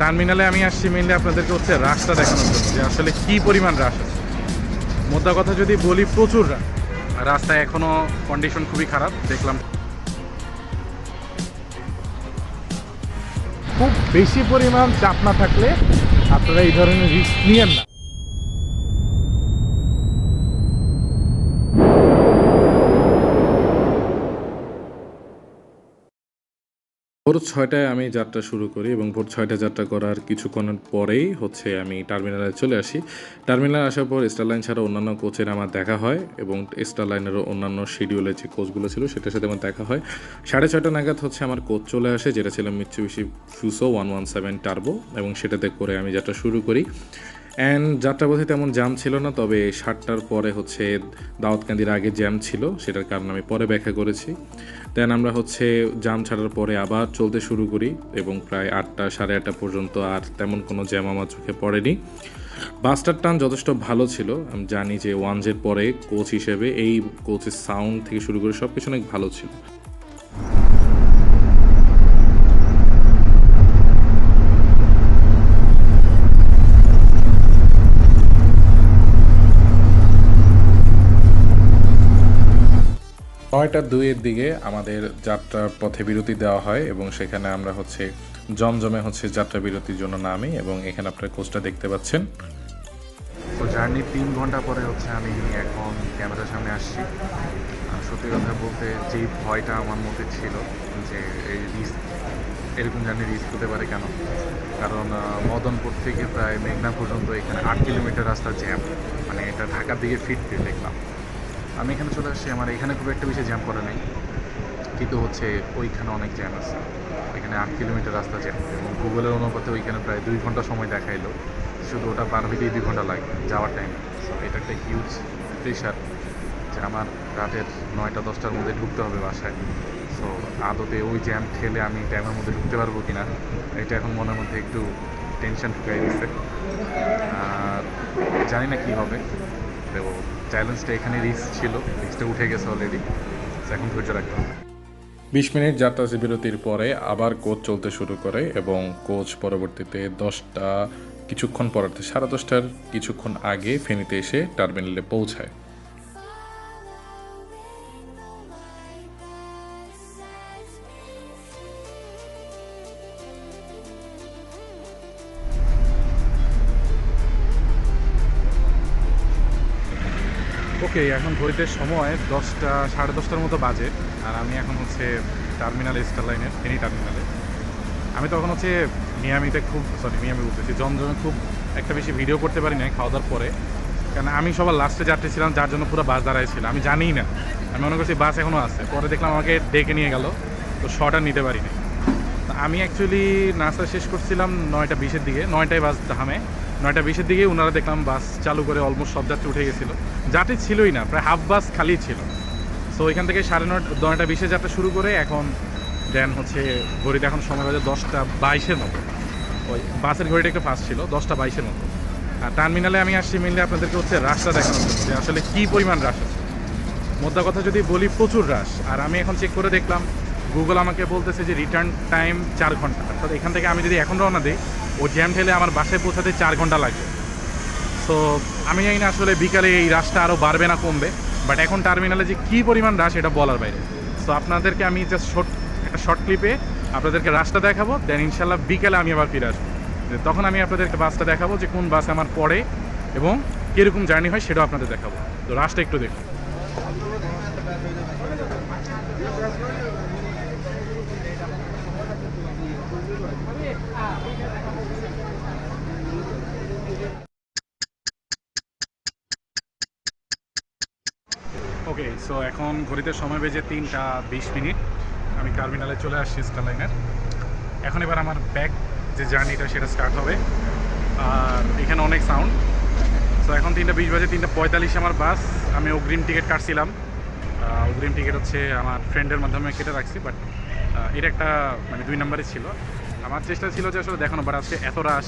টার্মিনালে আমি আসছি মেনলি আপনাদেরকে হচ্ছে রাশটা দেখানোর জন্য, যে আসলে কি পরিমাণ রাশ আছে। মোদ্দা কথা যদি বলি, প্রচুর রাস্তায় এখনও কন্ডিশন খুবই খারাপ, দেখলাম। খুব বেশি পরিমাণ চাপ না থাকলে আপনারা এই ধরনের রিস্ক নিয়েন না। ভোর ছয়টায় আমি যাত্রা শুরু করি এবং ভোর ছয়টায় যাত্রা করার কিছুক্ষণের পরেই হচ্ছে আমি টার্মিনালে চলে আসি। টার্মিনালে আসার পর স্টারলাইন ছাড়া অন্যান্য কোচের আমার দেখা হয় এবং স্টারলাইনেরও অন্যান্য শিডিউলে যে কোচগুলো ছিল সেটার সাথে আমার দেখা হয়। সাড়ে ছয়টা নাগাদ হচ্ছে আমার কোচ চলে আসে যেটা ছিল Mitsubishi Fuso one one seven turbo এবং সেটাতে করে আমি যাত্রা শুরু করি। অ্যান্ড যাত্রাপথে তেমন জ্যাম ছিল না, তবে সাতটার পরে হচ্ছে দাউদকান্দির আগে জ্যাম ছিল, সেটার কারণ আমি পরে ব্যাখ্যা করেছি। দেন আমরা হচ্ছে জ্যাম ছাড়ার পরে আবার চলতে শুরু করি, এবং প্রায় আটটা, সাড়ে আটটা পর্যন্ত আর তেমন কোনো জ্যাম আমার চোখে পড়েনি। বাসটার টান যথেষ্ট ভালো ছিল, আমি জানি যে ওয়ানজের পরে কোচ হিসেবে এই কোচের সাউন্ড থেকে শুরু করে সব কিছু অনেক ভালো ছিল। নয়টা দুইয়ের দিকে আমাদের যাত্রার পথে বিরতি দেওয়া হয় এবং সেখানে আমরা হচ্ছে জমজমে হচ্ছে যাত্রা বিরতির জন্য নামি এবং এখানে আপনার কোচটা দেখতে পাচ্ছেন। তো জার্নির তিন ঘণ্টা পরে হচ্ছে আমি এখন ক্যামেরার সামনে আসছি। সত্যি কথা বলতে যেই ভয়টা আমার মধ্যে ছিল যে এই রিস্ক এরকম জার্নি রিস্ক হতে পারে কেন? কারণ মদনপুর থেকে প্রায় মেঘনা পর্যন্ত এখানে আট কিলোমিটার রাস্তা জ্যাম মানে এটা ঢাকার দিকে ফিরতে দেখলাম। আমি এখানে চলে আসছি, আমার এখানে খুব একটা বেশি জ্যাম করে নেই। কিন্তু হচ্ছে ওইখানে অনেক জ্যাম আছে। এখানে আট কিলোমিটার রাস্তা জ্যাম এবং গুগলের অনুপাতে ওইখানে প্রায় দুই ঘণ্টা সময় দেখাইলো। শুধু ওটা পার হইতেই দুই ঘণ্টা লাগে যাওয়ার টাইম সো এটা একটা হিউজ প্রেশার যে আমার রাতের নয়টা, দশটার মধ্যে ঢুকতে হবে বাসায়। সো আদতে ওই জ্যাম ঠেলে আমি টাইমের মধ্যে ঢুকতে পারব কিনা, এটা এখন মনের মধ্যে একটু টেনশন ঢুকাই দিচ্ছে আর জানি না কী হবে তো চ্যালেঞ্জটা এখানে রিস্ক ছিল রিস্কটা উঠে গেছে অলরেডি এখন ধৈর্য রাখতে হবে। বিশ মিনিট যাত্রা বিরতির পরে আবার কোচ চলতে শুরু করে এবং কোচ পরবর্তীতে দশটা কিছুক্ষণ পরাতে সাড়ে দশটার কিছুক্ষণ আগে ফেনীতে এসে টার্মিনালে পৌঁছায়। ওকে, এখন ঘড়িতে সময় দশটা, সাড়ে দশটার মতো বাজে। আর আমি এখন হচ্ছে টার্মিনালে স্টার লাইনের ফেনি টার্মিনালে আমি তখন হচ্ছে মিয়ামিতে খুব সরি মিয়ামি বলতেছি জমজমে খুব একটা বেশি ভিডিও করতে পারি না খাওয়া দাওয়ার পরে। কারণ আমি সবার লাস্টে যাত্রী ছিলাম, যার জন্য পুরো বাস দাঁড়ায় ছিল। আমি জানিই না। আমি মনে করছি বাস এখনও আছে। পরে দেখলাম আমাকে ডেকে নিয়ে গেল, তো আর নিতে পারিনি। তো আমি অ্যাকচুয়ালি নাস্তা শেষ করছিলাম নয়টা বিশের দিকে, নয়টায় বাস থামে নয়টা বিশের দিকে ওনারা দেখলাম বাস চালু করে অলমোস্ট সব যাত্রী উঠে গেছিল। যাত্রী ছিলই না, প্রায় হাফ বাস খালি ছিল। সো ওইখান থেকে সাড়ে নয়টা নয়টা বিশে যাত্রা শুরু করে এখন দেন হচ্ছে ঘড়িতে এখন সময় বাজে দশটা বাইশের মতো। ওই বাসের ঘড়িটা একটু ফাস্ট ছিল, দশটা বাইশের মতো। আর টার্মিনালে আমি আসছি মেনলি আপনাদেরকে হচ্ছে রাশটা দেখানো যে আসলে কী পরিমাণ রাশ আছে। মোদ্দা কথা যদি বলি প্রচুর রাশ আর আমি এখন চেক করে দেখলাম গুগল আমাকে বলতেছে যে রিটার্ন টাইম চার ঘণ্টা। অর্থাৎ এখান থেকে আমি যদি এখন রওনা দিই ও জ্যাম ঠেলে আমার বাসায় পৌঁছাতে চার ঘণ্টা লাগবে। সো আমি জানি না আসলে বিকালে এই রাশটা আরও বাড়বে না কমবে বাট এখন টার্মিনালে যে কী পরিমাণ রাশ এটা বলার বাইরে। সো আপনাদেরকে আমি জাস্ট শর্ট একটা শর্ট ক্লিপে আপনাদেরকে রাস্তা দেখাবো দেন ইনশাল্লাহ বিকালে আমি আবার ফিরে আসব। তখন আমি আপনাদেরকে বাসটা দেখাবো যে কোন বাস আমার পড়ে এবং কীরকম জার্নি হয় সেটাও আপনাদের দেখাবো। তো রাশটা একটু দেখুন। ওকে সো এখন ঘড়িতে সময় বেজে তিনটা বিশ মিনিট। আমি টার্মিনালে চলে আসছি স্টার লাইনের এখন এবার আমার ব্যাক যে জার্নিটা সেটা স্টার্ট হবে। আর এখানে অনেক সাউন্ড সো এখন তিনটা বিশ বাজে, তিনটা পঁয়তাল্লিশে আমার বাস আমি অগ্রিম টিকিট কাটছিলাম। অগ্রিম টিকিট হচ্ছে আমার ফ্রেন্ডের মাধ্যমে কেটে রাখছি বাট এটা একটা মানে দুই নম্বরই ছিল। আমার চেষ্টা ছিল যে আসলে দেখানো বাট আজকে এত রাশ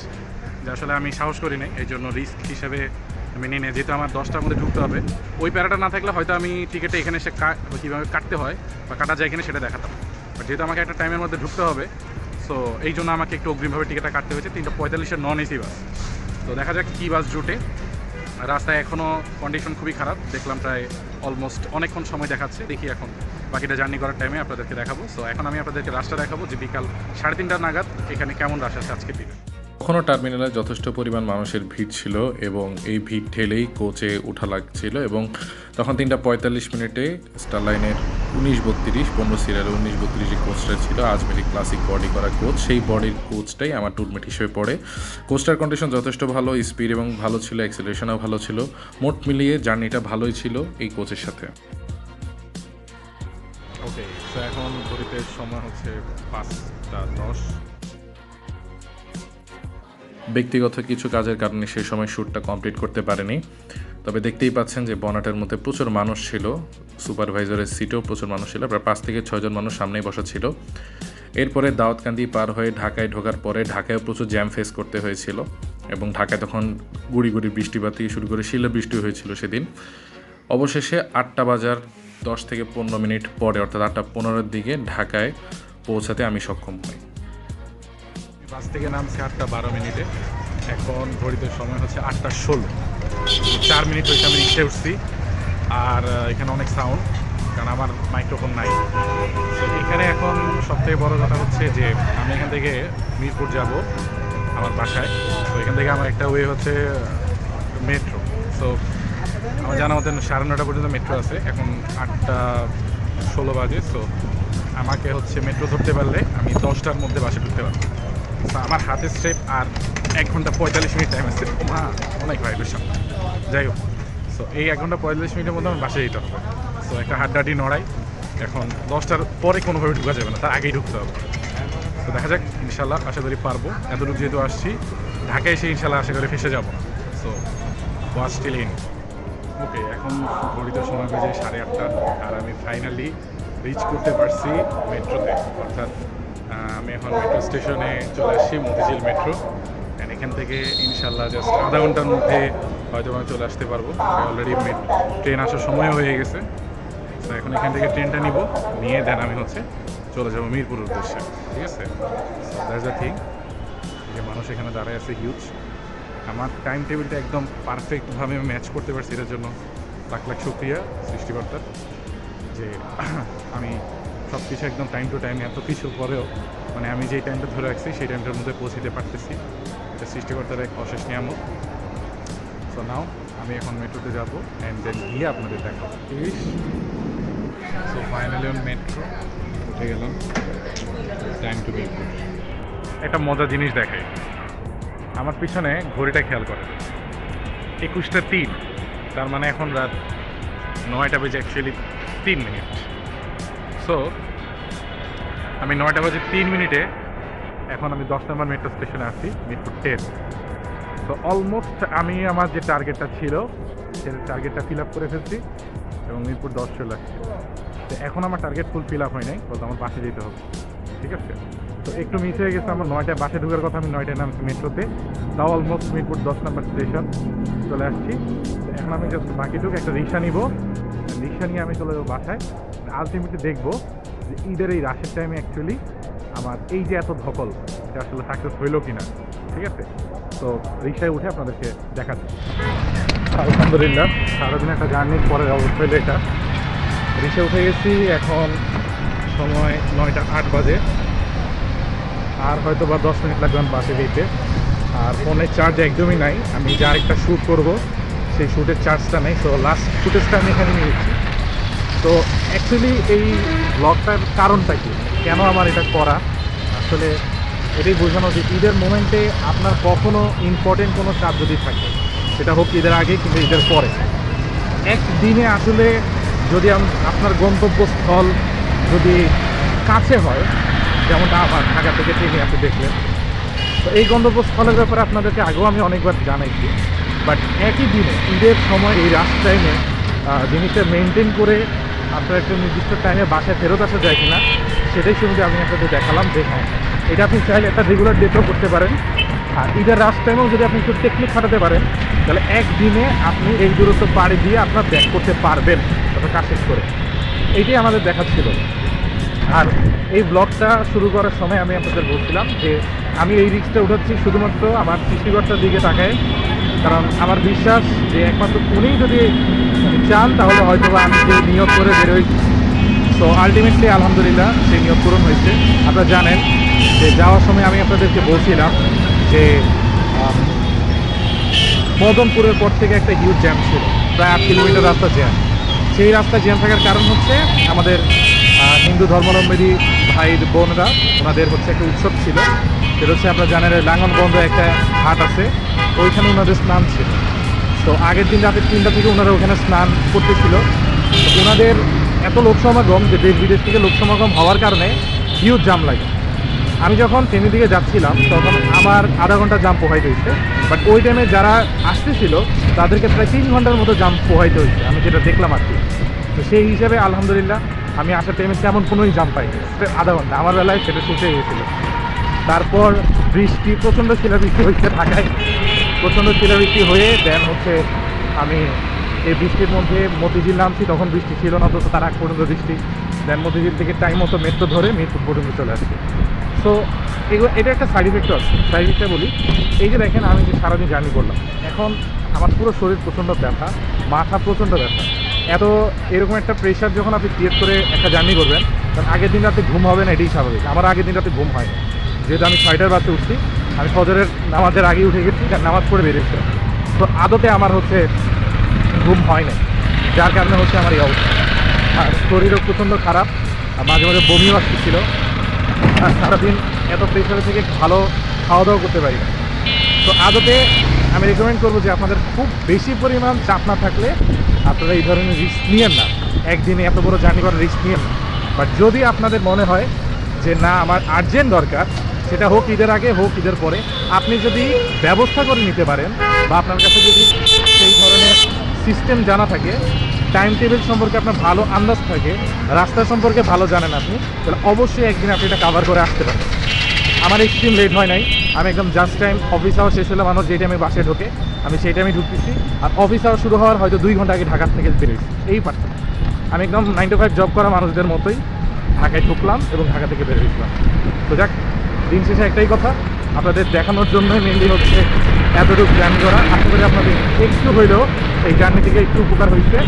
যে আসলে আমি সাহস করি নাই। এই জন্য রিস্ক হিসেবে আমি নিয়ে নিই, যেহেতু আমার দশটার মধ্যে ঢুকতে হবে। ওই প্যারাটা না থাকলে হয়তো আমি টিকিটে এখানে এসে কীভাবে কাটতে হয় বা কাটা যায় কিনা সেটা দেখাতাম। বাট যেহেতু আমাকে একটা টাইমের মধ্যে ঢুকতে হবে সো এই জন্য আমাকে একটু অগ্রিমভাবে টিকিটটা কাটতে হয়েছে। তিনটা পঁয়তাল্লিশের নন এসি বাস তো দেখা যাক কী বাস জুটে। রাস্তায় এখনও কন্ডিশন খুবই খারাপ। দেখলাম প্রায় অলমোস্ট অনেকক্ষণ সময় দেখাচ্ছে। দেখি এখন বাকিটা জার্নি করার টাইমে আপনাদেরকে দেখাবো। সো এখন আমি আপনাদেরকে রাস্তা দেখাবো যে বিকাল সাড়ে তিনটা নাগাদ এখানে কেমন রাশ আছে আজকে দিনে। তখনও টার্মিনালে যথেষ্ট পরিমাণ মানুষের ভিড় ছিল এবং এই ভিড় ঠেলেই কোচে ওঠা লাগছিল এবং তখন তিনটা পঁয়তাল্লিশ মিনিটে স্টার লাইনের উনিশ বত্রিশ, পনেরো সিরিয়ালে উনিশ বত্রিশ যে কোচটা ছিল আজমেরি ক্লাসিক বডি করা কোচ। সেই বডির কোচটাই আমার টুরমেট হিসেবে পড়ে। কোচটার কন্ডিশন যথেষ্ট ভালো স্পিড এবং ভালো ছিল অ্যাক্সিলেশনও ভালো ছিল। মোট মিলিয়ে জার্নিটা ভালোই ছিল এই কোচের সাথে। ওকে এখন ঘড়িতে সময় হচ্ছে পাঁচটা দশ। ব্যক্তিগত কিছু কাজের কারণে সেই সময় শ্যুটটা কমপ্লিট করতে পারেনি। তবে দেখতেই পাচ্ছেন যে বনাটের মধ্যে প্রচুর মানুষ ছিল সুপারভাইজারের সিটেও প্রচুর মানুষ ছিল, প্রায় পাঁচ থেকে ছয়জন মানুষ সামনেই বসা ছিল। এরপরে দাউদকান্দি পার হয়ে ঢাকায় ঢোকার পরে ঢাকায় প্রচুর জ্যাম ফেস করতে হয়েছিল এবং ঢাকায় তখন গুড়ি গুড়ি বৃষ্টিপাত থেকে শুরু করে শিলা বৃষ্টি হয়েছিল সেদিন। অবশেষে আটটা বাজার দশ থেকে পনেরো মিনিট পরে, অর্থাৎ আটটা পনেরোর দিকে ঢাকায় পৌঁছাতে আমি সক্ষম হই। বাস থেকে নামছে আটটা বারো মিনিটে। এখন ঘড়িতে সময় হচ্ছে আটটা ষোলো। চার মিনিট হয়েছে আমি রিক্সে উঠছি। আর এখানে অনেক সাউন্ড কারণ আমার মাইক্রোফোন নাই। এখানে এখন সবথেকে বড় কথা হচ্ছে যে, আমি এখান থেকে মিরপুর যাব আমার বাসায়। তো এখান থেকে আমার একটা ওয়ে হচ্ছে মেট্রো সো আমার জানা মতন সাড়ে নটা পর্যন্ত মেট্রো আছে। এখন আটটা ষোলো বাজে। সো আমাকে হচ্ছে মেট্রো ধরতে পারলে আমি দশটার মধ্যে বাসে ঢুকতে পারব। আমার হাতে স্টেপ আর এক ঘণ্টা পঁয়তাল্লিশ মিনিট টাইম আছে। মা অনেক ভাইব্রেশন যাই হোক সো এই এক ঘণ্টা পঁয়তাল্লিশ মিনিটের মধ্যে আমার বাসে যেতে হবে। সো একটা হাড্ডাডি নড়াই। এখন দশটার পরে কোনোভাবে ঢুকা যাবে না, তার আগেই ঢুকতে হবে। তো দেখা যাক ইনশাল্লাহ আশা করি পারব। এতটুকু যেহেতু আসছি, ঢাকায় এসে ইনশাল্লাহ আশা করি ফেসে যাব so watch still in okay এখন ঘড়িতে সময় বেজে সাড়ে আটটা, আর আমি ফাইনালি রিচ করতে পারছি মেট্রোতে অর্থাৎ আমি এখন মেট্রো স্টেশনে চলে আসছি মতিঝিল মেট্রো। অ্যান্ড এখান থেকে ইনশাল্লাহ জাস্ট আধা ঘণ্টার মধ্যে হয়তো আমি চলে আসতে পারব। অলরেডি ট্রেন আসার সময় হয়ে গেছে। তো এখন এখান থেকে ট্রেনটা নিব। নিয়ে দেন আমি হচ্ছে চলে যাব মিরপুর উদ্দেশ্যে। ঠিক আছে? দ্যাটস দ্য থিং যে মানুষ এখানে দাঁড়ায় আছে হিউজ আমার টাইম টেবিলটা একদম পারফেক্টভাবে ম্যাচ করতে পারছি এটার জন্য। লাখ লাখ শুক্রিয়া সৃষ্টিকর্তার যে আমি সব কিছু একদম টাইম টু টাইম এত কিছু পরেও মানে আমি যেই টাইমটা ধরে রাখছি সেই টাইমটার মধ্যে পৌঁছতে পারতেছি। এটা সৃষ্টিকর্তার এক অশেষ নিয়ামক সো নাও আমি এখন মেট্রোতে যাব অ্যান্ড দেন গিয়ে আপনাদের দেখাবো। সো ফাইনালি অন মেট্রো উঠে গেলাম। টাইম টু মিরপুর একটা মজার জিনিস দেখাই। আমার পিছনে ঘড়িটা খেয়াল করে একুশটা তিন তার মানে এখন রাত নয়টা বেজে অ্যাকচুয়ালি তিন মিনিট সো আমি নয়টা বাজে তিন মিনিটে এখন আমি দশ নম্বর মেট্রো স্টেশনে আছি মিরপুর টেন তো অলমোস্ট আমি আমার যে টার্গেটটা ছিল, সে টার্গেটটা ফিল আপ করে ফেলছি এবং মিরপুর দশ চলে আসছি। তো এখন আমার টার্গেট ফুল ফিল আপ হয় নাই বলতে আমার বাসে যেতে হবে, ঠিক আছে? তো একটু মিস হয়ে গেছে আমার নয়টায়, বাসে ঢুকার কথা আমি নয়টায় নামছি মেট্রোতে তাও অলমোস্ট মিরপুর দশ নম্বর স্টেশন চলে আসছি। তো এখন আমি জাস্ট বাকিটুকু একটা রিক্সা নিব। রিক্সা নিয়ে আমি চলে যাব বাসায়। আলটিমেটলি দেখব যে ঈদের এই রাশের টাইমে অ্যাকচুয়ালি আমার এই যে এত ধকল, এটা আসলে সাকসেস হইল কি না ঠিক আছে? তো রিক্সায় উঠে আপনাদেরকে দেখাচ্ছি। আলহামদুলিল্লাহ, সারাদিন একটা জার্নির পরের অবস্থা হলো এটা। রিক্সা উঠে গেছি এখন সময় নয়টা আট বাজে। আর হয়তো বা দশ মিনিট লাগবে বাসে যেতে। আর ফোনের চার্জ একদমই নাই। আমি যা আরেকটা শ্যুট করব, সেই শ্যুটের চার্জটা নেই। তো লাস্ট ফুটেজটা আমি এখানে নিয়েছি তো অ্যাকচুয়ালি এই ব্লগটার কারণটা কি? কেন আমার এটা করা? আসলে এটাই বোঝানো যে ঈদের মোমেন্টে আপনার কখনো ইম্পর্টেন্ট কোনো কাজ যদি থাকে, সেটা হোক ঈদের আগে কিংবা ঈদের পরে। একদিনে আসলে যদি আপনার গন্তব্যস্থল যদি কাছে হয়, যেমনটা আমার ঢাকা থেকে ট্রেনে আপনি দেখলেন তো এই গন্তব্যস্থলের ব্যাপারে আপনাদেরকে আগেও আমি অনেকবার জানাইছি। বাট একই দিনে, ঈদের সময় এই টাইমে জিনিসটা মেনটেন করে আপনার একটা নির্দিষ্ট টাইমে বাসায় ফেরত আসা যায় কিনা, সেটাই শুধু আমি আপনাদের দেখালাম যে হ্যাঁ এটা আপনি চাইলে একটা রেগুলার ডেটও করতে পারেন। আর ঈদের রাস্ট টাইমেও যদি আপনি একটু টেকনিক খাটাতে পারেন, তাহলে একদিনে আপনি এই দূরত্ব পাড়ি দিয়ে আপনার ব্যাক করতে পারবেন তবে কাজ শেষ করে। এইটাই আমাদের দেখাচ্ছিল। আর এই ব্লগটা শুরু করার সময় আমি আপনাদের বলছিলাম যে, আমি এই রিক্সটা উঠাচ্ছি শুধুমাত্র আমার সৃষ্টিকর্তার দিকে তাকায়। কারণ আমার বিশ্বাস যে একমাত্র উনিই যদি চান, তাহলে হয়তো আমি যে নিয়োগ করে বেরোইছি তো আলটিমেটলি আলহামদুলিল্লাহ, সেই নিয়োগ পূরণ হয়েছে। আপনারা জানেন যে যাওয়ার সময় আমি আপনাদেরকে বলছিলাম যে মদনপুরের পর থেকে একটা হিউজ জ্যাম ছিল, প্রায় আট কিলোমিটার রাস্তা জ্যাম সেই রাস্তা জ্যাম থাকার কারণ হচ্ছে আমাদের হিন্দু ধর্মাবলম্বী ভাই বোনরা, ওনাদের হচ্ছে একটা উৎসব ছিল। সেটা হচ্ছে আপনারা জানেন লাঙ্গনগঞ্জ একটা হাট আছে, ওইখানে ওনাদের স্নান ছিল। তো আগের দিন রাতে তিনটা থেকে ওনারা ওখানে স্নান করতেছিল। ওনাদের এত লোক সমাগম যে দেশ বিদেশ থেকে লোক সমাগম হওয়ার কারণে হিউজ জাম লাগে। আমি যখন ট্রেনের দিকে যাচ্ছিলাম, তখন আমার আধা ঘণ্টা জাম পোহাইতে হয়েছে। বাট ওই টাইমে যারা আসতেছিল, তাদেরকে প্রায় তিন ঘণ্টার মতো জাম পোহাইতে হয়েছে। আমি যেটা দেখলাম আর কি। তো সেই হিসাবে আলহামদুলিল্লাহ, আমি আসার টাইমে তেমন কোনোই জাম পাইনি। আধা ঘণ্টা। আমার বেলায় সেটা শুতে গিয়েছিল তারপর বৃষ্টি, প্রচণ্ড শিলাবৃষ্টি হয়েছে ঢাকায়। প্রচণ্ড শিলাবৃষ্টি হয়ে দেন হচ্ছে আমি এই বৃষ্টির মধ্যে মতিঝিল নামছি, তখন বৃষ্টি ছিল না অথচ তার আগ পর্যন্ত বৃষ্টি। দেন মতিঝিল থেকে টাইম মতো মেট্রো ধরে মিরপুর পর্যন্ত চলে আসছে। সো এগুলো, এটা একটা সাইড ইফেক্ট আছে। সাইড ইফেক্টটা বলি, এই যে দেখেন, আমি যে সারাদিন জার্নি করলাম, এখন আমার পুরো শরীর প্রচণ্ড ব্যথা, মাথা প্রচণ্ড ব্যথা। এত এরকম একটা প্রেশার যখন আপনি ক্রিয়েট করে একটা জার্নি করবেন তখন আগের দিন রাতে ঘুম হবে না, এটাই স্বাভাবিক। আমার আগের দিন রাতে ঘুম হয় না যেহেতু আমি ছয়টার বাসে উঠছি আমি ফজরের নামাজের আগে উঠে গেছি নামাজ পড়ে বেরিয়েছিলাম তো আদতে আমার হচ্ছে ঘুম হয় না যার কারণে হচ্ছে আমার এই অবস্থা। আর শরীরও প্রচণ্ড খারাপ, আর মাঝে মাঝে বমিও আসতেছিল। আর সারাদিন এত প্রেশারে থেকে ভালো খাওয়া দাওয়া করতে পারি না। তো আদতে আমি রেকমেন্ড করব যে আপনাদের খুব বেশি পরিমাণ চাপ না থাকলে আপনারা এই ধরনের রিস্ক নিয়েন না। একদিনে এত বড় জার্নি করার রিস্ক নিয়েন না। বাট যদি আপনাদের মনে হয় যে না, আমার আর্জেন্ট দরকার সেটা হোক ঈদের আগে, হোক ঈদের পরে। আপনি যদি ব্যবস্থা করে নিতে পারেন বা আপনার কাছে যদি সেই ধরনের সিস্টেম জানা থাকে টাইম টেবিল সম্পর্কে আপনার ভালো আন্দাজ থাকে, রাস্তা সম্পর্কে ভালো জানেন আপনি, তাহলে অবশ্যই একদিন আপনি এটা কাভার করে আসতে পারেন। আমার এক্সট্রিম লেট হয় নাই। আমি একদম জাস্ট টাইম অফিস আওয়ার শেষ হলে মানুষ যে টাইমে বাসে ঢোকে, আমি সেই টাইমে ঢুকতেছি। আর অফিস আওয়ার শুরু হওয়ার হয়তো দুই ঘণ্টা আগে ঢাকার থেকে বেরোইছি এই পারতাম আমি একদম নাইন টু ফাইভ জব করা মানুষদের মতোই ঢাকায় ঢুকলাম এবং ঢাকা থেকে বেরোইছিলাম তো যাক দিন শেষে একটাই কথা, আপনাদের দেখানোর জন্যই মেনলি হচ্ছে এতটুকু জার্নি করা। আশা করি আপনাদের একটু হইলেও এই জার্নি থেকে একটু উপকার হয়েছে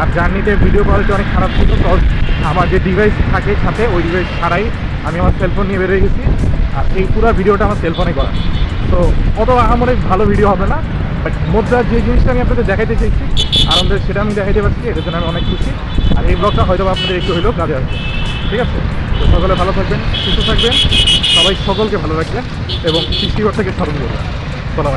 আর জার্নিতে ভিডিও কোয়ালিটি অনেক খারাপ ছিল, তো আমার যে ডিভাইস থাকে সাথে ওই ডিভাইস ছাড়াই আমি আমার সেলফোন নিয়ে বেরিয়ে গেছি। আর এই পুরো ভিডিওটা আমার সেলফোনে করা। তো অত আমার ভালো ভিডিও হবে না বাট মোদ্দা যে জিনিসটা আমি আপনাদের দেখাইতে চাইছি, আনন্দের সেটা আমি দেখাইতে পারছি এটার জন্য আমি অনেক খুশি। আর এই ব্লগটা হয়তো আপনাদের একটু হইলেও কাজে আসবে। ঠিক আছে? তো সকলে ভালো থাকবেন, সুস্থ থাকবেন। সবাই সকলকে ভালো রাখবেন এবং সৃষ্টিকর্তাকে স্মরণ করবেন। সালাম